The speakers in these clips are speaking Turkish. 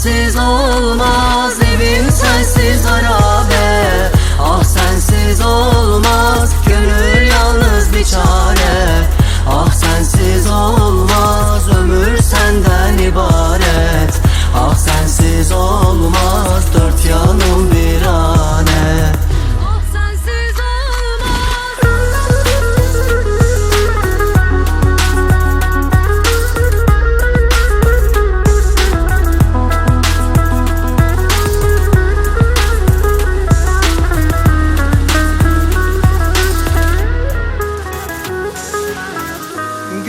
sensiz olmaz evim sensiz harabe. Ah sensiz olmaz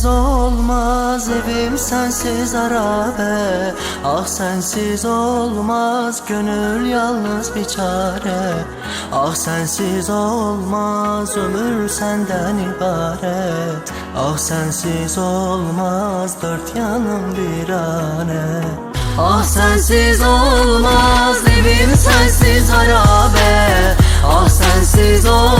sensiz olmaz evim sensiz harabe Ah sensiz olmaz gönül yalnız bir çare. Ah sensiz olmaz ömür senden ibaret. Ah sensiz olmaz dört yanım birane Ah sensiz olmaz evim sensiz harabe Ah sensiz olmaz